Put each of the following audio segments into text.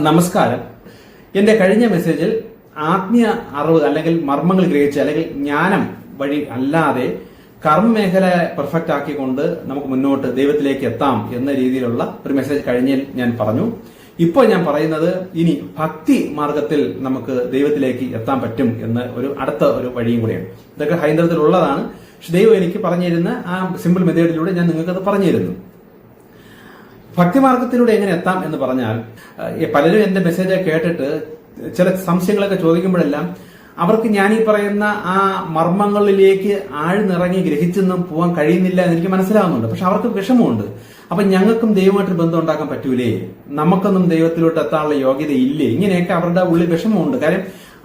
നമസ്കാരം. എന്റെ കഴിഞ്ഞ മെസ്സേജിൽ ആത്മീയ അറിവ് അല്ലെങ്കിൽ മർമ്മങ്ങൾ ഗ്രഹിച്ച് അല്ലെങ്കിൽ ജ്ഞാനം വഴി അല്ലാതെ കർമ്മമേഖല പെർഫെക്റ്റ് ആക്കിക്കൊണ്ട് നമുക്ക് മുന്നോട്ട് ദൈവത്തിലേക്ക് എത്താം എന്ന രീതിയിലുള്ള ഒരു മെസ്സേജ് കഴിഞ്ഞ ഞാൻ പറഞ്ഞു. ഇപ്പോൾ ഞാൻ പറയുന്നത് ഇനി ഭക്തി മാർഗത്തിൽ നമുക്ക് ദൈവത്തിലേക്ക് എത്താൻ പറ്റും എന്ന് ഒരു അടുത്ത ഒരു വഴിയും കൂടിയാണ്. ഇതൊക്കെ ഹൈന്ദവത്തിലുള്ളതാണ്. പക്ഷെ ദൈവം എനിക്ക് പറഞ്ഞിരുന്ന ആ സിമ്പിൾ മെത്തേഡിലൂടെ ഞാൻ നിങ്ങൾക്കത് പറഞ്ഞിരുന്നു. ഭക്തിമാർഗത്തിലൂടെ എങ്ങനെ എത്താം എന്ന് പറഞ്ഞാൽ പലരും എന്റെ മെസ്സേജ് കേട്ടിട്ട് ചില സംശയങ്ങളൊക്കെ ചോദിക്കുമ്പോഴെല്ലാം അവർക്ക് ഞാൻ ഈ പറയുന്ന ആ മർമ്മങ്ങളിലേക്ക് ആഴ്ന്നിറങ്ങി ഗ്രഹിച്ചൊന്നും പോകാൻ കഴിയുന്നില്ല എന്ന് എനിക്ക് മനസ്സിലാവുന്നുണ്ട്. പക്ഷെ അവർക്ക് വിഷമമുണ്ട്. അപ്പൊ ഞങ്ങൾക്കും ദൈവമായിട്ട് ബന്ധം ഉണ്ടാക്കാൻ പറ്റൂലേ? നമുക്കൊന്നും ദൈവത്തിലോട്ട് എത്താനുള്ള യോഗ്യത ഇല്ലേ? ഇങ്ങനെയൊക്കെ അവരുടെ ഉള്ളിൽ വിഷമമുണ്ട്. കാര്യം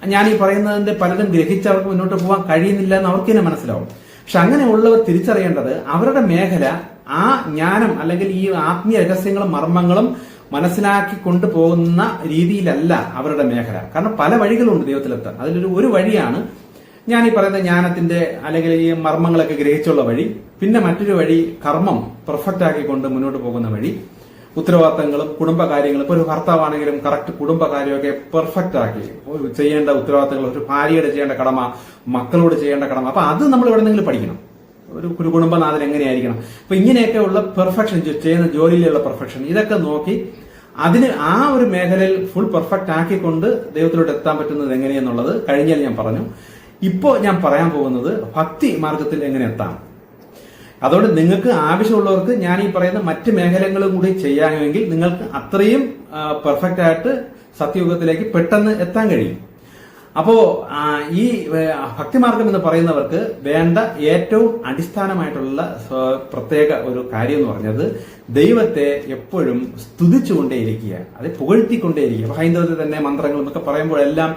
ഞാൻ ഈ പറയുന്നതിന്റെ പലതും ഗ്രഹിച്ച് അവർക്ക് മുന്നോട്ട് പോകാൻ കഴിയുന്നില്ല എന്ന് അവർക്ക് തന്നെ മനസ്സിലാവും. പക്ഷെ അങ്ങനെയുള്ളവർ തിരിച്ചറിയേണ്ടത് അവരുടെ മേഖല ആ ജ്ഞാനം അല്ലെങ്കിൽ ഈ ആത്മീയ രഹസ്യങ്ങളും മർമ്മങ്ങളും മനസ്സിലാക്കി കൊണ്ടുപോകുന്ന രീതിയിലല്ല അവരുടെ മേഖല. കാരണം പല വഴികളുണ്ട് ദൈവത്തിലെത്താൻ. അതിലൊരു ഒരു വഴിയാണ് ഞാൻ ഈ പറയുന്ന ജ്ഞാനത്തിന്റെ അല്ലെങ്കിൽ ഈ മർമ്മങ്ങളൊക്കെ ഗ്രഹിച്ചുള്ള വഴി പിന്നെ മറ്റൊരു വഴി കർമ്മം പെർഫെക്റ്റ് ആക്കിക്കൊണ്ട് മുന്നോട്ട് പോകുന്ന വഴി. ഉത്തരവാദിത്തങ്ങളും കുടുംബകാര്യങ്ങളും. ഇപ്പൊ ഒരു ഭർത്താവാണെങ്കിലും കറക്റ്റ് കുടുംബകാര്യമൊക്കെ പെർഫെക്റ്റ് ആക്കി. ചെയ്യേണ്ട ഉത്തരവാദിത്തങ്ങൾ ഒരു ഭാര്യയുടെ ചെയ്യേണ്ട കടമ മക്കളോട് ചെയ്യേണ്ട കടമ. അപ്പൊ അത് നമ്മൾ എവിടെന്നെങ്കിലും പഠിക്കണം. ഒരു ഒരു കുടുംബനാഥൻ എങ്ങനെയായിരിക്കണം? അപ്പൊ ഇങ്ങനെയൊക്കെ ഉള്ള പെർഫെക്ഷൻ ചെയ്യുന്ന ജോലിയിലുള്ള പെർഫെക്ഷൻ ഇതൊക്കെ നോക്കി അതിന് ആ ഒരു മേഖലയിൽ ഫുൾ പെർഫെക്റ്റ് ആക്കിക്കൊണ്ട് ദൈവത്തിലോട്ട് എത്താൻ പറ്റുന്നത് എങ്ങനെയെന്നുള്ളത് കഴിഞ്ഞാൽ ഞാൻ പറഞ്ഞു. ഇപ്പോ ഞാൻ പറയാൻ പോകുന്നത് ഭക്തി മാർഗത്തിൽ എങ്ങനെ എത്താം. അതുകൊണ്ട് നിങ്ങൾക്ക് ആവശ്യമുള്ളവർക്ക് ഞാൻ ഈ പറയുന്ന മറ്റ് മേഖലകളും കൂടി ചെയ്യാമെങ്കിൽ നിങ്ങൾക്ക് അത്രയും പെർഫെക്റ്റ് ആയിട്ട് സത്യയുഗത്തിലേക്ക് പെട്ടെന്ന് എത്താൻ കഴിയും. അപ്പോ ഈ ഭക്തിമാർഗം എന്ന് പറയുന്നവർക്ക് വേണ്ട ഏറ്റവും അടിസ്ഥാനമായിട്ടുള്ള പ്രത്യേക ഒരു കാര്യം എന്ന് പറഞ്ഞത് ദൈവത്തെ എപ്പോഴും സ്തുതിച്ചുകൊണ്ടേയിരിക്കുക അത് പുകഴ്ത്തിക്കൊണ്ടേയിരിക്കുക ഹൈന്ദവത്തിൽ തന്നെ മന്ത്രങ്ങൾ എന്നൊക്കെ പറയുമ്പോഴെല്ലാം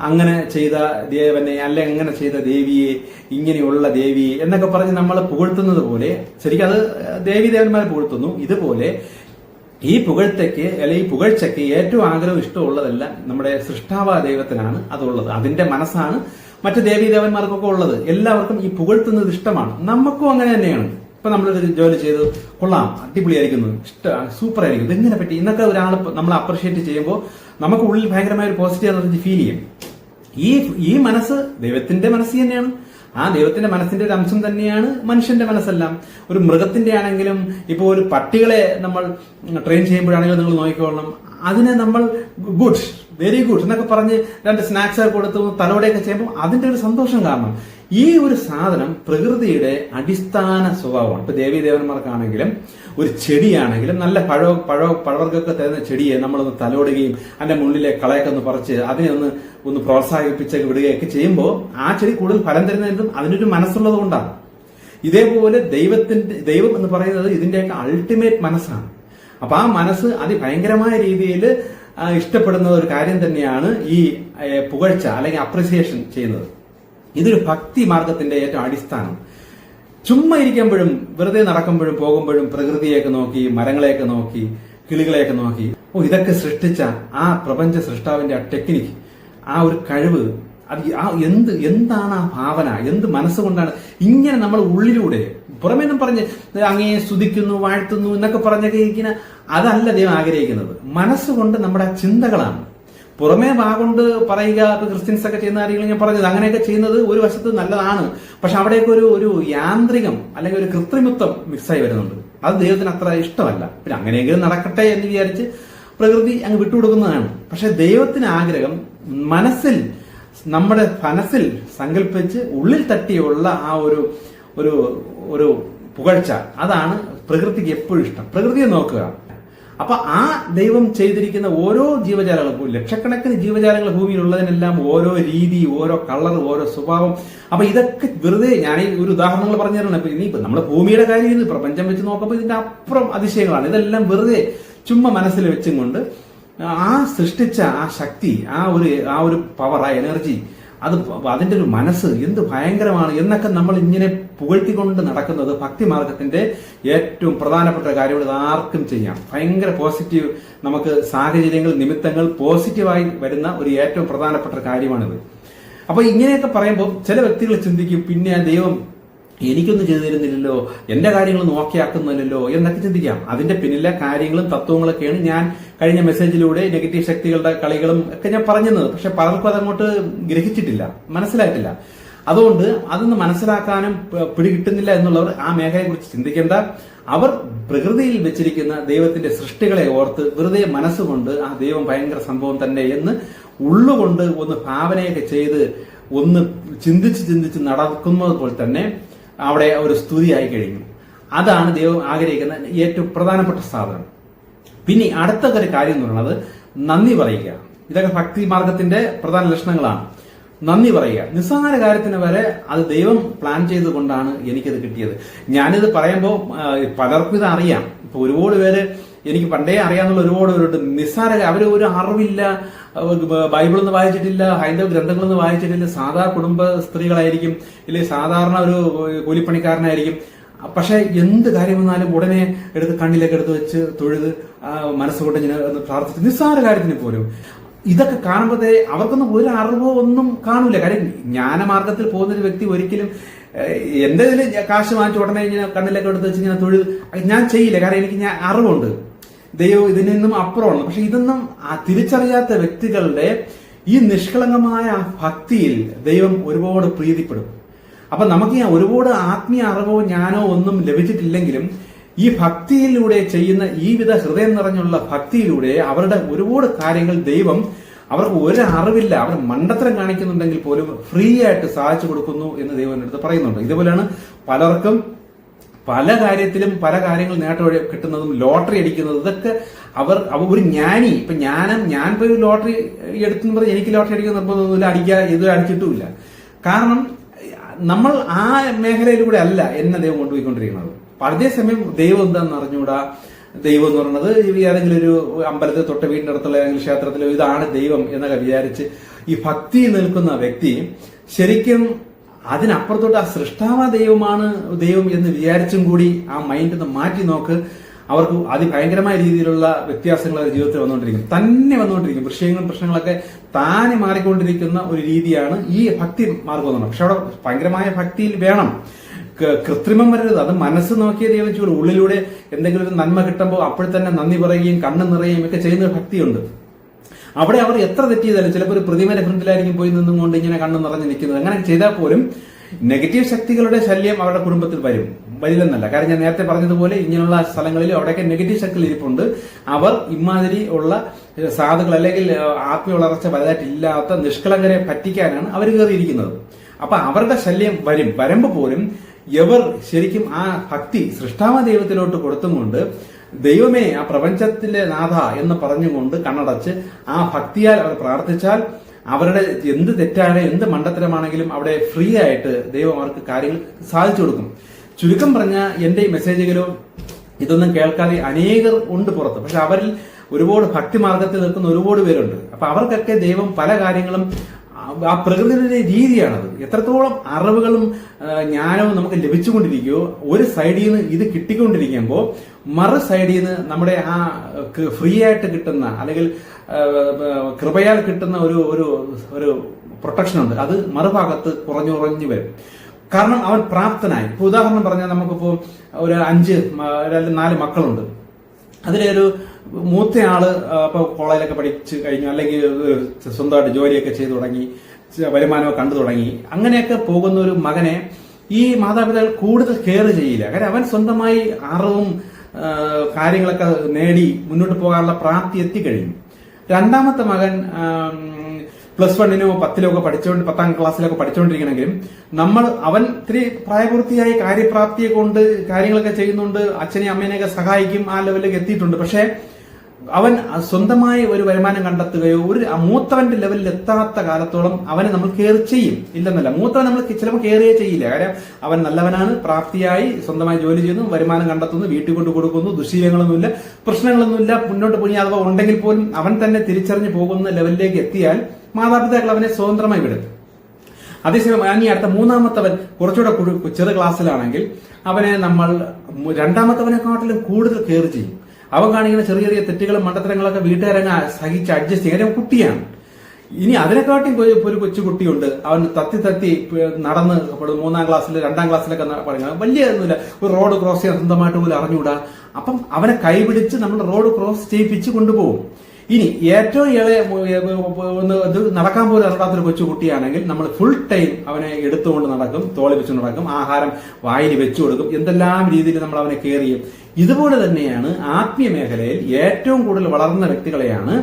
അങ്ങനെ ചെയ്ത ദേവനെ അല്ലെ അങ്ങനെ ചെയ്ത ദേവിയെ ഇങ്ങനെയുള്ള ദേവിയെ എന്നൊക്കെ പറഞ്ഞ് നമ്മൾ പുകഴ്ത്തുന്നത് പോലെ ശരിക്കും അത് ദേവി ദേവന്മാരെ പുകഴ്ത്തുന്നു. ഇതുപോലെ ഈ പുകഴ്ത്തയ്ക്ക് അല്ലെങ്കിൽ ഈ പുകഴ്ചയ്ക്ക് ഏറ്റവും ആഗ്രഹം ഇഷ്ടമുള്ളതെല്ലാം നമ്മുടെ സൃഷ്ടാവ ദൈവത്തിനാണ് അതുള്ളത്. അതിന്റെ മനസ്സാണ് മറ്റ് ദേവീദേവന്മാർക്കൊക്കെ ഉള്ളത്. എല്ലാവർക്കും ഈ പുകഴ്ത്തുന്നത് ഇഷ്ടമാണ്. നമുക്കും അങ്ങനെ തന്നെയാണ്. ഇപ്പൊ നമ്മളൊരു ജോലി ചെയ്തു കൊള്ളാം അടിപൊളിയായിരിക്കുന്നു ഇഷ്ടമാണ് സൂപ്പർ ആയിരിക്കും ഇതെങ്ങനെ പറ്റി? ഇന്നൊക്കെ ഒരാൾ നമ്മൾ അപ്രീഷിയേറ്റ് ചെയ്യുമ്പോൾ നമുക്ക് ഉള്ളിൽ ഭയങ്കരമായ ഒരു പോസിറ്റീവ് എനർജി ഫീൽ ചെയ്യും. ഈ ഈ മനസ്സ് ദൈവത്തിന്റെ മനസ്സ് തന്നെയാണ്. ആ ദൈവത്തിന്റെ മനസ്സിന്റെ ഒരു അംശം തന്നെയാണ് മനുഷ്യന്റെ മനസ്സെല്ലാം. ഒരു മൃഗത്തിന്റെ ആണെങ്കിലും ഇപ്പോൾ ഒരു പട്ടികളെ നമ്മൾ ട്രെയിൻ ചെയ്യുമ്പോഴാണെങ്കിലും നിങ്ങൾ നോക്കിക്കോളണം. അതിനെ നമ്മൾ ഗുഡ് വെരി ഗുഡ് എന്നൊക്കെ പറഞ്ഞ് രണ്ട് സ്നാക്സ് ഒക്കെ കൊടുത്ത് തലോടെയൊക്കെ ചെയ്യുമ്പോൾ അതിന്റെ ഒരു സന്തോഷം കാരണം ഈ ഒരു സാധനം പ്രകൃതിയുടെ അടിസ്ഥാന സ്വഭാവമാണ്. ഇപ്പൊ ദേവീദേവന്മാർക്കാണെങ്കിലും ഒരു ചെടിയാണെങ്കിലും നല്ല പഴോ പഴോ പഴവർഗമൊക്കെ തരുന്ന ചെടിയെ നമ്മളൊന്ന് തലോടുകയും അതിന്റെ മുള്ളിലെ കളയൊക്കെ ഒന്ന് പറിച്ച് അതിനെ ഒന്ന് ഒന്ന് പ്രോത്സാഹിപ്പിച്ച് വിടുകയൊക്കെ ചെയ്യുമ്പോൾ ആ ചെടി കൂടുതൽ ഫലം തരുന്നതിനും അതിനൊരു മനസ്സുള്ളത് കൊണ്ടാണ്. ഇതേപോലെ ദൈവത്തിന്റെ ദൈവം എന്ന് പറയുന്നത് ഇതിന്റെയൊക്കെ അൾട്ടിമേറ്റ് മനസ്സാണ്. അപ്പൊ ആ മനസ്സ് അതിഭയങ്കരമായ രീതിയിൽ ഇഷ്ടപ്പെടുന്ന ഒരു കാര്യം തന്നെയാണ് ഈ പുകഴ്ച അല്ലെങ്കിൽ അപ്രിസിയേഷൻ ചെയ്യുന്നത്. ഇതൊരു ഭക്തി മാർഗത്തിന്റെ ഏറ്റവും അടിസ്ഥാനം. ചുമ്മാ ഇരിക്കുമ്പോഴും വെറുതെ നടക്കുമ്പോഴും പോകുമ്പോഴും പ്രകൃതിയൊക്കെ നോക്കി മരങ്ങളെയൊക്കെ നോക്കി കിളികളെയൊക്കെ നോക്കി. ഓ ഇതൊക്കെ സൃഷ്ടിച്ച ആ പ്രപഞ്ച സൃഷ്ടാവിന്റെ ആ ടെക്നിക്ക് ആ ഒരു കഴിവ് അത് ആ എന്ത് എന്താണ് ആ ഭാവന എന്ത് മനസ്സുകൊണ്ടാണ് ഇങ്ങനെ നമ്മൾ ഉള്ളിലൂടെ പുറമേ നിന്നും പറഞ്ഞ് അങ്ങേ സ്തുതിക്കുന്നു വാഴ്ത്തുന്നു എന്നൊക്കെ പറഞ്ഞൊക്കെ ഇരിക്കുന്ന അതല്ല ദൈവം ആഗ്രഹിക്കുന്നത്. മനസ്സുകൊണ്ട് നമ്മുടെ ചിന്തകളാണ്. പുറമേ വാഗുണ്ട് പറയുക ഇപ്പൊ ക്രിസ്ത്യൻസ് ഒക്കെ ചെയ്യുന്ന കാര്യങ്ങൾ ഞാൻ പറഞ്ഞത് അങ്ങനെയൊക്കെ ചെയ്യുന്നത് ഒരു വശത്ത് നല്ലതാണ്. പക്ഷെ അവിടെയൊക്കെ ഒരു ഒരു യാന്ത്രികം അല്ലെങ്കിൽ ഒരു കൃത്രിമത്വം മിക്സായി വരുന്നുണ്ട്. അത് ദൈവത്തിന് അത്ര ഇഷ്ടമല്ല. പിന്നെ അങ്ങനെയെങ്കിലും നടക്കട്ടെ എന്ന് വിചാരിച്ച് പ്രകൃതി അങ്ങ് വിട്ടുകൊടുക്കുന്നതാണ്. പക്ഷെ ദൈവത്തിന് ആഗ്രഹം മനസ്സിൽ നമ്മുടെ മനസ്സിൽ സങ്കല്പിച്ച് ഉള്ളിൽ തട്ടിയുള്ള ആ ഒരു ഒരു ഒരു പുകഴ്ച. അതാണ് പ്രകൃതിക്ക് എപ്പോഴും ഇഷ്ടം. പ്രകൃതിയെ നോക്കുക. അപ്പൊ ആ ദൈവം ചെയ്തിരിക്കുന്ന ഓരോ ജീവജാലങ്ങളും ലക്ഷക്കണക്കിന് ജീവജാലങ്ങൾ ഭൂമിയിലുള്ളതിനെല്ലാം ഓരോ രീതി ഓരോ കളർ ഓരോ സ്വഭാവം. അപ്പൊ ഇതൊക്കെ വെറുതെ ഞാൻ ഈ ഒരു ഉദാഹരണങ്ങൾ പറഞ്ഞു തരണം ഇപ്പൊ ഇനി നമ്മുടെ ഭൂമിയുടെ കാര്യം ഇത് പ്രപഞ്ചം വെച്ച് നോക്കുമ്പോൾ ഇതിന്റെ അപ്പുറം അതിശയങ്ങളാണ്. ഇതെല്ലാം വെറുതെ ചുമ്മാ മനസ്സിൽ വെച്ചും കൊണ്ട് ആ സൃഷ്ടിച്ച ആ ശക്തി ആ ഒരു ആ ഒരു പവർ ആ എനർജി അത് അതിന്റെ ഒരു മനസ്സ് എന്ത് ഭയങ്കരമാണ് എന്നൊക്കെ നമ്മൾ ഇങ്ങനെ പുകഴ്ത്തിക്കൊണ്ട് നടക്കുന്നത് ഭക്തി മാർഗത്തിന്റെ ഏറ്റവും പ്രധാനപ്പെട്ട കാര്യം ഇത് ആർക്കും ചെയ്യാം. ഭയങ്കര പോസിറ്റീവ് നമുക്ക് സാഹചര്യങ്ങൾ നിമിത്തങ്ങൾ പോസിറ്റീവായി വരുന്ന ഒരു ഏറ്റവും പ്രധാനപ്പെട്ട കാര്യമാണിത്. അപ്പൊ ഇങ്ങനെയൊക്കെ പറയുമ്പോൾ ചില വ്യക്തികൾ ചിന്തിക്കും പിന്നെ ദൈവം എനിക്കൊന്നും ചെയ്തു തരുന്നില്ലല്ലോ എന്റെ കാര്യങ്ങൾ നോക്കിയാക്കുന്നില്ലല്ലോ എന്നൊക്കെ ചിന്തിക്കാം. അതിന്റെ പിന്നിലെ കാര്യങ്ങളും തത്വങ്ങളൊക്കെയാണ് ഞാൻ കഴിഞ്ഞ മെസ്സേജിലൂടെ നെഗറ്റീവ് ശക്തികളുടെ കളികളും ഒക്കെ ഞാൻ പറഞ്ഞത് പക്ഷെ പലർക്കും അതങ്ങോട്ട് ഗ്രഹിച്ചിട്ടില്ല മനസ്സിലായിട്ടില്ല. അതുകൊണ്ട് അതൊന്ന് മനസ്സിലാക്കാനും പിടികിട്ടുന്നില്ല എന്നുള്ളവർ ആ മേഖലയെക്കുറിച്ച് ചിന്തിക്കേണ്ട. അവർ പ്രകൃതിയിൽ വെച്ചിരിക്കുന്ന ദൈവത്തിന്റെ സൃഷ്ടികളെ ഓർത്ത് വെറുതെ മനസ്സുകൊണ്ട് ആ ദൈവം ഭയങ്കര സംഭവം തന്നെ എന്ന് ഉള്ളുകൊണ്ട് ഒന്ന് ഭാവനയൊക്കെ ചെയ്ത് ഒന്ന് ചിന്തിച്ച് ചിന്തിച്ച് നടക്കുന്നത് പോലെ തന്നെ അവിടെ ഒരു സ്തുതിയായി കഴിഞ്ഞു. അതാണ് ദൈവം ആഗ്രഹിക്കുന്ന ഏറ്റവും പ്രധാനപ്പെട്ട സാധനം. പിന്നെ അടുത്ത ഒരു കാര്യം എന്ന് പറയുന്നത് നന്ദി പറയുക. ഇതൊക്കെ ഭക്തി മാർഗത്തിന്റെ പ്രധാന ലക്ഷണങ്ങളാണ്. നന്ദി പറയുക. നിസ്സാര കാര്യത്തിന് വരെ അത് ദൈവം പ്ലാൻ ചെയ്തുകൊണ്ടാണ് എനിക്കത് കിട്ടിയത്. ഞാനിത് പറയുമ്പോൾ പലർക്കും ഇത് അറിയാം. ഇപ്പൊ ഒരുപാട് പേര് എനിക്ക് പണ്ടേ അറിയാന്നുള്ള ഒരുപാട് പേരുണ്ട് നിസ്സാര അവർ ഒരു അറിവില്ല. ബൈബിളൊന്നും വായിച്ചിട്ടില്ല ഹൈന്ദവ ഗ്രന്ഥങ്ങളൊന്നും വായിച്ചിട്ടില്ല. സാധാ കുടുംബ സ്ത്രീകളായിരിക്കും ഇല്ലെങ്കിൽ സാധാരണ ഒരു കൂലിപ്പണിക്കാരനായിരിക്കും. പക്ഷെ എന്ത് കാര്യം വന്നാലും ഉടനെ എടുത്ത് കണ്ണിലേക്ക് എടുത്ത് വെച്ച് തൊഴുത് മനസ്സുകൊണ്ട് ഇങ്ങനെ പ്രാർത്ഥിച്ചു നിസ്സാര കാര്യത്തിന് പോലും. ഇതൊക്കെ കാണുമ്പോഴേ അവർക്കൊന്നും ഒരു അറിവോ ഒന്നും കാണൂല. കാര്യം ജ്ഞാനമാർഗത്തിൽ പോകുന്ന ഒരു വ്യക്തി ഒരിക്കലും എന്റെ ഇതിൽ കാശ് വാങ്ങിച്ച് ഉടനെ ഇങ്ങനെ കണ്ണിലേക്ക് എടുത്ത് വെച്ച് ഇങ്ങനെ തൊഴുത് ഞാൻ ചെയ്യില്ല. കാരണം എനിക്ക് ഞാൻ അറിവുണ്ട്. ദൈവം ഇതിൽ നിന്നും അപ്പുറമാണ്. പക്ഷെ ഇതൊന്നും തിരിച്ചറിയാത്ത വ്യക്തികളുടെ ഈ നിഷ്കളങ്കമായ ഭക്തിയിൽ ദൈവം ഒരുപാട് പ്രീതിപ്പെടും. അപ്പൊ നമുക്ക് ഈ ഒരുപാട് ആത്മീയ അറിവോ ജ്ഞാനോ ഒന്നും ലഭിച്ചിട്ടില്ലെങ്കിലും ഈ ഭക്തിയിലൂടെ ചെയ്യുന്ന ഈ വിധ ഹൃദയം നിറഞ്ഞുള്ള ഭക്തിയിലൂടെ അവരുടെ ഒരുപാട് കാര്യങ്ങൾ ദൈവം അവർക്ക് ഒരു അറിവില്ല. അവർ മണ്ടത്തരം കാണിക്കുന്നുണ്ടെങ്കിൽ പോലും ഫ്രീ ആയിട്ട് സാധിച്ചു കൊടുക്കുന്നു എന്ന് ദൈവം അടുത്ത് പറയുന്നുണ്ട്. ഇതുപോലെയാണ് പലർക്കും പല കാര്യത്തിലും പല കാര്യങ്ങൾ നേട്ടം കിട്ടുന്നതും ലോട്ടറി അടിക്കുന്നതും ഇതൊക്കെ അവർ അവർ ഒരു ജ്ഞാനി. ഇപ്പൊ ജ്ഞാനം ഞാൻ ഇപ്പൊ ഒരു ലോട്ടറി എടുത്തെന്ന് പറഞ്ഞ് എനിക്ക് ലോട്ടറി അടിക്കുന്ന നിർബന്ധമൊന്നുമില്ല. അടിക്കുക ഇത് അടിച്ചിട്ടുമില്ല. കാരണം നമ്മൾ ആ മേഖലയിലൂടെ അല്ല എന്നെ ദൈവം കൊണ്ടുപോയിക്കൊണ്ടിരിക്കുന്നത്. അപ്പൊ അതേസമയം ദൈവം എന്താണെന്ന് അറിഞ്ഞുകൂടാ ദൈവം എന്ന് പറയുന്നത് ഏതെങ്കിലും ഒരു അമ്പലത്തിൽ തൊട്ട വീടിന്റെ അടുത്തുള്ള ഏതെങ്കിലും ക്ഷേത്രത്തിലോ ഇതാണ് ദൈവം എന്നൊക്കെ വിചാരിച്ച് ഈ ഭക്തി നിൽക്കുന്ന വ്യക്തി ശരിക്കും അതിനപ്പുറത്തോട്ട് ആ സൃഷ്ടാവ ദൈവമാണ് ദൈവം എന്ന് വിചാരിച്ചും കൂടി ആ മൈൻഡിൽ നിന്ന് മാറ്റി നോക്ക്. അവർക്ക് അതിഭയങ്കരമായ രീതിയിലുള്ള വ്യത്യാസങ്ങൾ അവരുടെ ജീവിതത്തിൽ വന്നുകൊണ്ടിരിക്കും തന്നെ വന്നുകൊണ്ടിരിക്കും വിഷയങ്ങളും പ്രശ്നങ്ങളൊക്കെ താനെ മാറിക്കൊണ്ടിരിക്കുന്ന ഒരു രീതിയാണ് ഈ ഭക്തി മാർഗം എന്ന് പക്ഷെ അവിടെ ഭയങ്കരമായ ഭക്തിയിൽ വേണം. കൃത്രിമം വരരുത്. അത് മനസ്സ് നോക്കിയ ദൈവം ഉള്ളിലൂടെ എന്തെങ്കിലും ഒരു നന്മ കിട്ടുമ്പോൾ അപ്പോൾ തന്നെ നന്ദി പറയുകയും കണ്ണ് നിറയുകയും ഒക്കെ ചെയ്യുന്ന ഭക്തിയുണ്ട്. അവിടെ അവർ എത്ര തെറ്റ് ചിലപ്പോൾ ഒരു പ്രതിമയുടെ ഫ്രണ്ടിലായിരിക്കും പോയി നിന്നും കൊണ്ട് ഇങ്ങനെ കണ്ണു നിറഞ്ഞു നിൽക്കുന്നത്. അങ്ങനെ ചെയ്താൽ പോലും നെഗറ്റീവ് ശക്തികളുടെ ശല്യം അവരുടെ കുടുംബത്തിൽ വരും. വരില്ലെന്നല്ല. കാരണം ഞാൻ നേരത്തെ പറഞ്ഞതുപോലെ ഇങ്ങനെയുള്ള സ്ഥലങ്ങളിൽ അവിടെയൊക്കെ നെഗറ്റീവ് ശക്തികൾ ഇരിപ്പുണ്ട്. അവർ ഇമാതിരി ഉള്ള സാധുക്കൾ അല്ലെങ്കിൽ ആത്മീയ വളർച്ച വലുതായിട്ടില്ലാത്ത നിഷ്കളങ്കരെ പറ്റിക്കാനാണ് അവർ കയറിയിരിക്കുന്നത്. അപ്പൊ അവരുടെ ശല്യം വരും. വരുമ്പോ പോലും എവർ ശരിക്കും ആ ഭക്തി സൃഷ്ടാവ ദൈവത്തിലോട്ട് കൊടുത്തുകൊണ്ട് ദൈവമേ ആ പ്രപഞ്ചത്തിലെ നാഥ എന്ന് പറഞ്ഞുകൊണ്ട് കണ്ണടച്ച് ആ ഭക്തിയാൽ അവർ പ്രാർത്ഥിച്ചാൽ അവരുടെ എന്ത് തെറ്റാണ് എന്ത് മണ്ടത്തരമാണെങ്കിലും അവിടെ ഫ്രീ ആയിട്ട് ദൈവം അവർക്ക് കാര്യങ്ങൾ സാധിച്ചു കൊടുക്കും. ചുരുക്കം പറഞ്ഞ എന്റെ ഈ മെസ്സേജുകളോ ഇതൊന്നും കേൾക്കാതെ അനേകർ ഉണ്ട് പുറത്ത്. പക്ഷെ അവരിൽ ഒരുപാട് ഭക്തി മാർഗത്തിൽ നിൽക്കുന്ന ഒരുപാട് പേരുണ്ട്. അപ്പൊ അവർക്കൊക്കെ ദൈവം പല കാര്യങ്ങളും ആ- പ്രകൃതിയുടെ രീതിയാണത്. എത്രത്തോളം അറിവുകളും ജ്ഞാനവും നമുക്ക് ലഭിച്ചുകൊണ്ടിരിക്കുകയോ ഒരു സൈഡിൽ നിന്ന് ഇത് കിട്ടിക്കൊണ്ടിരിക്കുമ്പോൾ മറു സൈഡിൽ നിന്ന് നമ്മുടെ ആ ഫ്രീ ആയിട്ട് കിട്ടുന്ന അല്ലെങ്കിൽ കൃപയാൽ കിട്ടുന്ന ഒരു ഒരു ഒരു പ്രൊട്ടക്ഷൻ ഉണ്ട്. അത് മറുഭാഗത്ത് കുറഞ്ഞു കുറഞ്ഞു വരും. കാരണം അവൻ പ്രാപ്തനായി. ഇപ്പൊ ഉദാഹരണം പറഞ്ഞാൽ നമുക്കിപ്പോ ഒരു അഞ്ച് അല്ലെങ്കിൽ നാല് മക്കളുണ്ട്. അതിലൊരു മൂത്തയാൾ ആൾ ഇപ്പൊ കോളേജിലൊക്കെ പഠിച്ച് കഴിഞ്ഞു അല്ലെങ്കിൽ സ്വന്തമായിട്ട് ജോലിയൊക്കെ ചെയ്തു തുടങ്ങി വരുമാനമൊക്കെ കണ്ടു തുടങ്ങി അങ്ങനെയൊക്കെ പോകുന്ന ഒരു മകനെ ഈ മാതാപിതാക്കൾ കൂടുതൽ കെയർ ചെയ്യില്ല. കാരണം അവൻ സ്വന്തമായി അറിവും കാര്യങ്ങളൊക്കെ നേടി മുന്നോട്ട് പോകാനുള്ള പ്രാപ്തി എത്തിക്കഴിഞ്ഞു. രണ്ടാമത്തെ മകൻ പ്ലസ് വണ്ണിനോ പത്തിലോ ഒക്കെ പഠിച്ചുകൊണ്ട് പത്താം ക്ലാസ്സിലൊക്കെ പഠിച്ചുകൊണ്ടിരിക്കണമെങ്കിലും നമ്മൾ അവൻ ഇത്തിരി പ്രായപൂർത്തിയായി കാര്യപ്രാപ്തിയെ കൊണ്ട് കാര്യങ്ങളൊക്കെ ചെയ്യുന്നുണ്ട് അച്ഛനെയും അമ്മേനെയൊക്കെ സഹായിക്കും ആ ലെവലിലേക്ക് എത്തിയിട്ടുണ്ട്. പക്ഷേ അവൻ സ്വന്തമായ ഒരു വരുമാനം കണ്ടെത്തുകയോ ഒരു മൂത്തവന്റെ ലെവലിൽ എത്താത്ത കാലത്തോളം അവനെ നമ്മൾ കെയർ ചെയ്യും. ഇല്ലെന്നല്ല മൂത്തവൻ നമ്മൾ ചിലപ്പോൾ കെയറേ ചെയ്യില്ല. കാര്യം അവൻ നല്ലവനാണ് പ്രാപ്തിയായി സ്വന്തമായി ജോലി ചെയ്യുന്നു വരുമാനം കണ്ടെത്തുന്നു വീട്ടിൽ കൊണ്ട് കൊടുക്കുന്നു ദുശീലങ്ങളൊന്നുമില്ല പ്രശ്നങ്ങളൊന്നുമില്ല മുന്നോട്ട് പോയി അഥവാ ഉണ്ടെങ്കിൽ പോലും അവൻ തന്നെ തിരിച്ചറിഞ്ഞു പോകുന്ന ലെവലിലേക്ക് എത്തിയാൽ മാതാപിതാക്കൾ അവനെ സ്വതന്ത്രമായി വിടും. അതേസമയം ഇനി അടുത്ത മൂന്നാമത്തവൻ കുറച്ചുകൂടെ ചെറു ക്ലാസ്സിലാണെങ്കിൽ അവനെ നമ്മൾ രണ്ടാമത്തവനെക്കാട്ടിലും കൂടുതൽ കെയർ ചെയ്യും. അവൻ കാണിക്കുന്ന ചെറിയ ചെറിയ തെറ്റുകളും മണ്ടത്തരങ്ങളൊക്കെ വീട്ടുകാരങ്ങ് സഹിച്ച് അഡ്ജസ്റ്റ് ചെയ്യാൻ കുട്ടിയാണ്. ഇനി അതിനെക്കാട്ടിയും ഒരു കൊച്ചു കുട്ടിയുണ്ട്. അവൻ തത്തി തത്തി നടന്ന് മൂന്നാം ക്ലാസ്സിൽ രണ്ടാം ക്ലാസ്സിലൊക്കെ പഠിക്കണം. വലിയ ഒന്നുമില്ല. ഒരു റോഡ് ക്രോസ് ചെയ്യാൻ സ്വന്തമായിട്ട് പോലും അറിഞ്ഞുകൂടാ. അപ്പം അവനെ കൈപിടിച്ച് നമ്മൾ റോഡ് ക്രോസ് ചെയ്യിപ്പിച്ച് കൊണ്ടുപോകും. ഇനി ഏറ്റവും ഇളയ ഇത് നടക്കാൻ പോലും അറിയാത്തൊരു കൊച്ചു കുട്ടിയാണെങ്കിൽ നമ്മൾ ഫുൾ ടൈം അവനെ എടുത്തുകൊണ്ട് നടക്കും തോളി വെച്ച് നടക്കും ആഹാരം വായിൽ വെച്ചു കൊടുക്കും എന്തെല്ലാം രീതിയിൽ നമ്മൾ അവനെ കെയർ ചെയ്യും. ഇതുപോലെ തന്നെയാണ് ആത്മീയ മേഖലയിൽ ഏറ്റവും കൂടുതൽ വളർന്ന വ്യക്തികളെയാണ്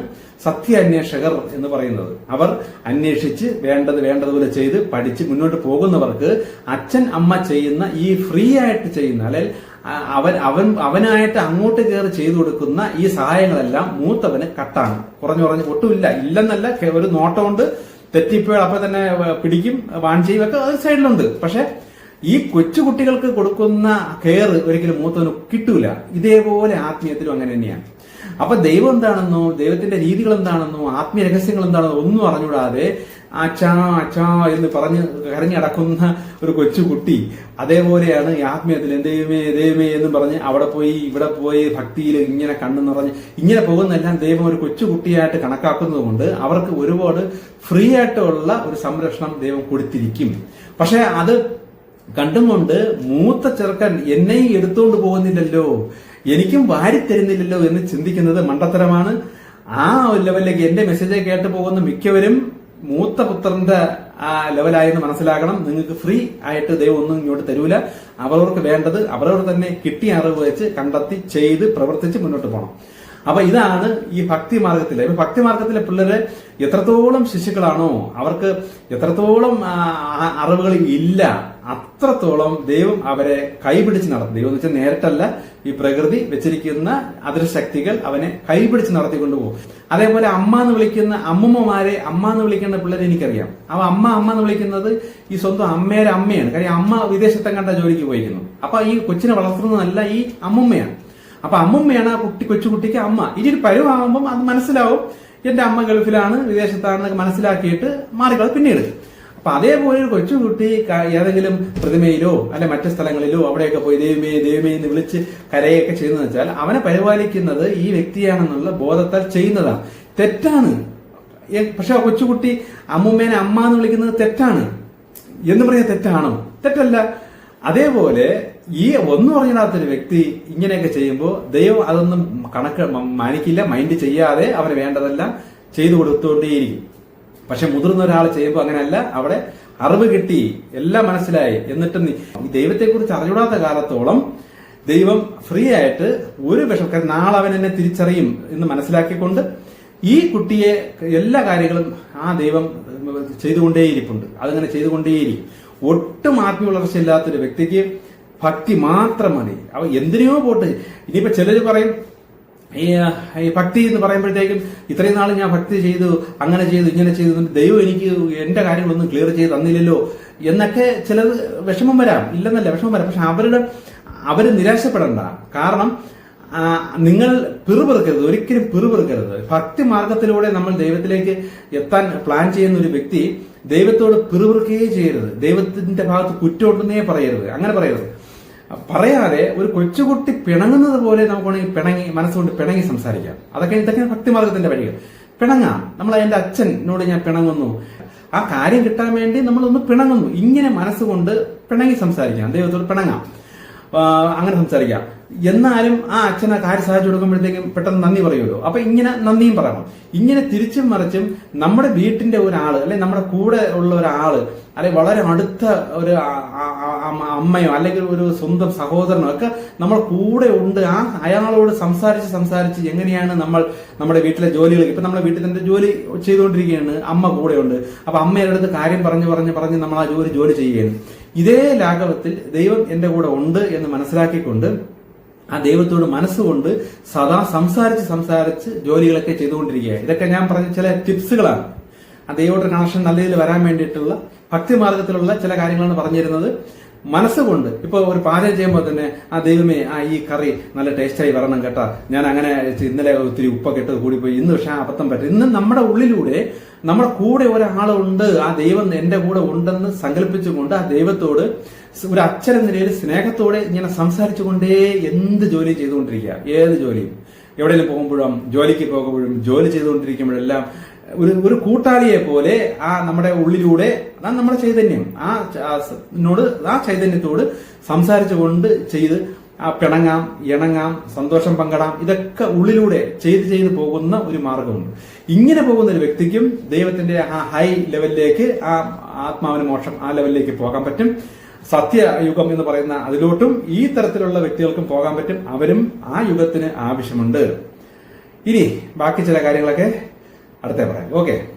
സത്യ അന്വേഷകർ എന്ന് പറയുന്നത്. അവർ അന്വേഷിച്ച് വേണ്ടത് വേണ്ടതുപോലെ ചെയ്ത് പഠിച്ച് മുന്നോട്ട് പോകുന്നവർക്ക് അച്ഛൻ അമ്മ ചെയ്യുന്ന ഈ ഫ്രീ ആയിട്ട് ചെയ്യുന്ന അല്ലെങ്കിൽ അവൻ അവൻ അവനായിട്ട് അങ്ങോട്ട് കയറി ചെയ്തു കൊടുക്കുന്ന ഈ സഹായങ്ങളെല്ലാം മൂത്തവന് കട്ടാണ് കുറഞ്ഞു കുറഞ്ഞ് ഒട്ടുമില്ല. ഇല്ലെന്നല്ല ഒരു നോട്ടം കൊണ്ട് തെറ്റിപ്പോയാൽ അപ്പൊ തന്നെ പിടിക്കും ചെയ്യും ഒക്കെ അത് സൈഡിലുണ്ട്. പക്ഷെ ഈ കൊച്ചുകുട്ടികൾക്ക് കൊടുക്കുന്ന കെയർ ഒരിക്കലും മൂത്തവന് കിട്ടൂല. ഇതേപോലെ ആത്മീയത്തിലും അങ്ങനെ തന്നെയാണ്. അപ്പൊ ദൈവം എന്താണെന്നോ ദൈവത്തിന്റെ രീതികൾ എന്താണെന്നോ ആത്മീയ രഹസ്യങ്ങൾ എന്താണെന്നോ ഒന്നും അറിഞ്ഞൂടാതെ അച്ഛാ അച്ഛാ എന്ന് പറഞ്ഞ് കരഞ്ഞടക്കുന്ന ഒരു കൊച്ചുകുട്ടി അതേപോലെയാണ് ഈ ആത്മീയത്തിൽ. ദൈവമേ ദൈവമേ എന്ന് പറഞ്ഞ് അവിടെ പോയി ഇവിടെ പോയി ഭക്തിയിൽ ഇങ്ങനെ കണ്ണു നിറഞ്ഞ് ഇങ്ങനെ പോകുന്നതെല്ലാം ദൈവം ഒരു കൊച്ചുകുട്ടിയായിട്ട് കണക്കാക്കുന്നത് കൊണ്ട് അവർക്ക് ഒരുപാട് ഫ്രീ ആയിട്ടുള്ള ഒരു സംരക്ഷണം ദൈവം കൊടുത്തിരിക്കും. പക്ഷെ അത് കണ്ടുകൊണ്ട് മൂത്ത ചെറുക്കൻ എന്നെയും എടുത്തുകൊണ്ട് പോകുന്നില്ലല്ലോ എനിക്കും വാരിത്തരുന്നില്ലല്ലോ എന്ന് ചിന്തിക്കുന്നത് മണ്ടത്തരമാണ്. ആ ലെവലിലേക്ക് എന്റെ മെസ്സേജ് കേട്ട് പോകുന്ന മിക്കവരും മൂത്ത പുത്രന്റെ ആ ലെവലായെന്ന് മനസ്സിലാക്കണം നിങ്ങൾക്ക് ഫ്രീ ആയിട്ട് ദൈവം ഒന്നും ഇങ്ങോട്ട് തരൂല. അവരവർക്ക് വേണ്ടത് അവരവർ തന്നെ കിട്ടിയ അറിവ് വെച്ച് കണ്ടെത്തി ചെയ്ത് പ്രവർത്തിച്ച് മുന്നോട്ട് പോകണം അപ്പൊ ഇതാണ് ഈ ഭക്തി മാർഗത്തിലെ ഭക്തി മാർഗത്തിലെ പിള്ളേര് എത്രത്തോളം ശിശുക്കളാണോ അവർക്ക് എത്രത്തോളം അറിവുകൾ ഇല്ല അത്രത്തോളം ദൈവം അവരെ കൈപിടിച്ച് നടത്തും. ദൈവം എന്ന് വെച്ചാൽ നേരിട്ടല്ല ഈ പ്രകൃതി വെച്ചിരിക്കുന്ന അതിർശക്തികൾ അവനെ കൈപിടിച്ച് നടത്തിക്കൊണ്ടു പോകും. അതേപോലെ അമ്മ എന്ന് വിളിക്കുന്ന അമ്മുമ്മമാരെ അമ്മ എന്ന് വിളിക്കേണ്ട പിള്ളേരെ എനിക്കറിയാം. അവ അമ്മ അമ്മ എന്ന് വിളിക്കുന്നത് ഈ സ്വന്തം അമ്മയുടെ അമ്മയാണ്. കാര്യം അമ്മ വിദേശത്തെ കണ്ട ജോലിക്ക് പോയിരിക്കുന്നു. അപ്പൊ ഈ കൊച്ചിനെ വളർത്തുന്നതല്ല ഈ അമ്മുമ്മയാണ്. അപ്പൊ അമ്മുമ്മയാണ് ആ കുട്ടി കൊച്ചുകുട്ടിക്ക് അമ്മ. ഇനി ഒരു പരുവാകുമ്പോൾ അത് മനസ്സിലാവും. എന്റെ അമ്മ ഗൾഫിലാണ് വിദേശത്താണെന്നൊക്കെ മനസ്സിലാക്കിയിട്ട് മാറിക്കളത് പിന്നീട്. അപ്പൊ അതേപോലെ ഒരു കൊച്ചുകുട്ടി ഏതെങ്കിലും പ്രതിമയിലോ അല്ലെ മറ്റു സ്ഥലങ്ങളിലോ അവിടെയൊക്കെ പോയി ദൈവമേ ദൈവമേ എന്ന് വിളിച്ച് കരയൊക്കെ ചെയ്യുന്നത് വെച്ചാൽ അവനെ പരിപാലിക്കുന്നത് ഈ വ്യക്തിയാണെന്നുള്ള ബോധത്താൽ ചെയ്യുന്നതാണ്. തെറ്റാണ്. പക്ഷെ ആ കൊച്ചുകുട്ടി അമ്മൂമ്മേനെ അമ്മ എന്ന് വിളിക്കുന്നത് തെറ്റാണ്. എന്ന് പറയാൻ തെറ്റാണോ? തെറ്റല്ല. അതേപോലെ ഈ ഒന്നും അറിഞ്ഞിടാത്തൊരു വ്യക്തി ഇങ്ങനെയൊക്കെ ചെയ്യുമ്പോൾ ദൈവം അതൊന്നും കണക്ക് മാനിക്കില്ല മൈൻഡ് ചെയ്യാതെ അവന് വേണ്ടതെല്ലാം ചെയ്തു കൊടുത്തുകൊണ്ടേയിരിക്കും. പക്ഷെ മുതിർന്ന ഒരാൾ ചെയ്യുമ്പോൾ അങ്ങനെയല്ല. അവിടെ അറിവ് കിട്ടി എല്ലാം മനസ്സിലായി. എന്നിട്ട് നീ ദൈവത്തെക്കുറിച്ച് അറിഞ്ഞൂടാത്ത കാലത്തോളം ദൈവം ഫ്രീ ആയിട്ട് ഒരു വിഷം നാളെ അവൻ എന്നെ തിരിച്ചറിയും എന്ന് മനസ്സിലാക്കിക്കൊണ്ട് ഈ കുട്ടിയെ എല്ലാ കാര്യങ്ങളും ആ ദൈവം ചെയ്തുകൊണ്ടേയിരിപ്പുണ്ട്. അതങ്ങനെ ചെയ്തുകൊണ്ടേയിരിക്കും. ഒട്ടും ആത്മീയ വളർച്ചയില്ലാത്തൊരു വ്യക്തിക്ക് ഭക്തി മാത്രം മതി. അവ എന്തിനോ പോട്ട്. ഇനിയിപ്പോ ചിലര് പറയും ഈ ഭക്തി എന്ന് പറയുമ്പോഴത്തേക്കും ഇത്രയും നാൾ ഞാൻ ഭക്തി ചെയ്തു അങ്ങനെ ചെയ്തു ഇങ്ങനെ ചെയ്തു ദൈവം എനിക്ക് എന്റെ കാര്യങ്ങളൊന്നും ക്ലിയർ ചെയ്ത് തന്നില്ലല്ലോ എന്നൊക്കെ ചിലത് വിഷമം വരാം. ഇല്ലെന്നല്ല വിഷമം വരാം. പക്ഷെ അവരുടെ അവർ നിരാശപ്പെടണ്ട. കാരണം നിങ്ങൾ പിറുപിറുക്കരുത്. ഒരിക്കലും പിറുപിറുക്കരുത്. ഭക്തി മാർഗത്തിലൂടെ നമ്മൾ ദൈവത്തിലേക്ക് എത്താൻ പ്ലാൻ ചെയ്യുന്ന ഒരു വ്യക്തി ദൈവത്തോട് പിറുപിറുക്കുകയേ ചെയ്യരുത്. ദൈവത്തിന്റെ ഭാഗത്ത് കുറ്റമുണ്ടെന്നേ പറയരുത്. അങ്ങനെ പറയരുത്. പറയാതെ ഒരു കൊച്ചുകുട്ടി പിണങ്ങുന്നത് പോലെ നമുക്ക് വേണമെങ്കിൽ പിണങ്ങി മനസ്സുകൊണ്ട് പിണങ്ങി സംസാരിക്കാം. അതൊക്കെ ഇതൊക്കെ ഭക്തിമാർഗത്തിന്റെ വഴികൾ. പിണങ്ങാം. നമ്മൾ എന്റെ അച്ഛനോട് ഞാൻ പിണങ്ങുന്നു. ആ കാര്യം കിട്ടാൻ വേണ്ടി നമ്മളൊന്ന് പിണങ്ങുന്നു. ഇങ്ങനെ മനസ്സുകൊണ്ട് പിണങ്ങി സംസാരിക്കാം. ദൈവത്തോട് പിണങ്ങാം. അങ്ങനെ സംസാരിക്കാം. എന്നാലും ആ അച്ഛൻ ആ കാര്യം സഹായിച്ചു കൊടുക്കുമ്പോഴത്തേക്കും പെട്ടെന്ന് നന്ദി പറയുമല്ലോ. അപ്പൊ ഇങ്ങനെ നന്ദിയും പറയണം. ഇങ്ങനെ തിരിച്ചും മറിച്ചും നമ്മുടെ വീട്ടിന്റെ ഒരാൾ അല്ലെ നമ്മുടെ കൂടെ ഉള്ള ഒരാൾ അല്ലെ വളരെ അടുത്ത ഒരു അമ്മയോ അല്ലെങ്കിൽ ഒരു സ്വന്തം സഹോദരനോ ഒക്കെ നമ്മൾ കൂടെ ഉണ്ട്. ആ അയാളോട് സംസാരിച്ച് സംസാരിച്ച് എങ്ങനെയാണ് നമ്മൾ നമ്മുടെ വീട്ടിലെ ജോലികൾ ഇപ്പൊ നമ്മുടെ വീട്ടിൽ തന്നെ ജോലി ചെയ്തുകൊണ്ടിരിക്കുകയാണ്. അമ്മ കൂടെയുണ്ട് അപ്പൊ അമ്മയുടെ അടുത്ത് കാര്യം പറഞ്ഞു പറഞ്ഞ് പറഞ്ഞ് നമ്മൾ ആ ജോലി ജോലി ചെയ്യുകയാണ്. ഇതേ ലാഘവത്തിൽ ദൈവം എന്റെ കൂടെ ഉണ്ട് എന്ന് മനസ്സിലാക്കിക്കൊണ്ട് ആ ദൈവത്തോട് മനസ്സുകൊണ്ട് സദാ സംസാരിച്ച് സംസാരിച്ച് ജോലികളൊക്കെ ചെയ്തുകൊണ്ടിരിക്കുക ഇതൊക്കെ ഞാൻ പറഞ്ഞ ചില ടിപ്സുകളാണ്. ആ ദൈവത്തിന്റെ കണക്ഷൻ നല്ല രീതിയിൽ വരാൻ വേണ്ടിയിട്ടുള്ള ഭക്തി മാർഗത്തിലുള്ള ചില കാര്യങ്ങളാണ് പറഞ്ഞിരുന്നത്. മനസ്സുകൊണ്ട് ഇപ്പൊ ഒരു പാചകം ചെയ്യുമ്പോൾ തന്നെ ആ ദൈവമേ ആ ഈ കറി നല്ല ടേസ്റ്റായി വരണം കേട്ടാ. ഞാൻ അങ്ങനെ ഇന്നലെ ഒത്തിരി ഉപ്പൊക്കെ ഇട്ടത് കൂടിപ്പോയി. ഇന്ന് പക്ഷെ അബദ്ധം പറ്റും. ഇന്ന് നമ്മുടെ ഉള്ളിലൂടെ നമ്മുടെ കൂടെ ഒരാളുണ്ട് ആ ദൈവം എന്റെ കൂടെ ഉണ്ടെന്ന് സങ്കല്പിച്ചുകൊണ്ട് ആ ദൈവത്തോട് ഒരു അച്ഛൻ എന്ന നിലയിൽ സ്നേഹത്തോടെ ഇങ്ങനെ സംസാരിച്ചുകൊണ്ടേ എന്ത് ജോലി ചെയ്തുകൊണ്ടിരിക്കുക? ഏത് ജോലിയും? എവിടെയെങ്കിലും പോകുമ്പോഴും ജോലിക്ക് പോകുമ്പോഴും ജോലി ചെയ്തുകൊണ്ടിരിക്കുമ്പോഴെല്ലാം ഒരു ഒരു കൂട്ടാളിയെ പോലെ ആ നമ്മുടെ ഉള്ളിലൂടെ അതാണ് നമ്മുടെ ചൈതന്യം. ആ എന്നോട് ആ ചൈതന്യത്തോട് സംസാരിച്ചുകൊണ്ട് ചെയ്ത് ആ പിണങ്ങാം ഇണങ്ങാം സന്തോഷം പങ്കിടാം ഇതൊക്കെ ഉള്ളിലൂടെ ചെയ്ത് ചെയ്ത് പോകുന്ന ഒരു മാർഗമുണ്ട്. ഇങ്ങനെ പോകുന്ന ഒരു വ്യക്തിക്കും ദൈവത്തിന്റെ ആ ഹൈ ലെവലിലേക്ക് ആ ആത്മാവിന് മോക്ഷം ആ ലെവലിലേക്ക് പോകാൻ പറ്റും. സത്യയുഗം എന്ന് പറയുന്ന അതിലോട്ടും ഈ തരത്തിലുള്ള വ്യക്തികൾക്കും പോകാൻ പറ്റും. അവരും ആ യുഗത്തിന് ആവശ്യമുണ്ട്. ഇനി ബാക്കി ചില കാര്യങ്ങളൊക്കെ അടുത്തേ പറയാം. ഓക്കെ.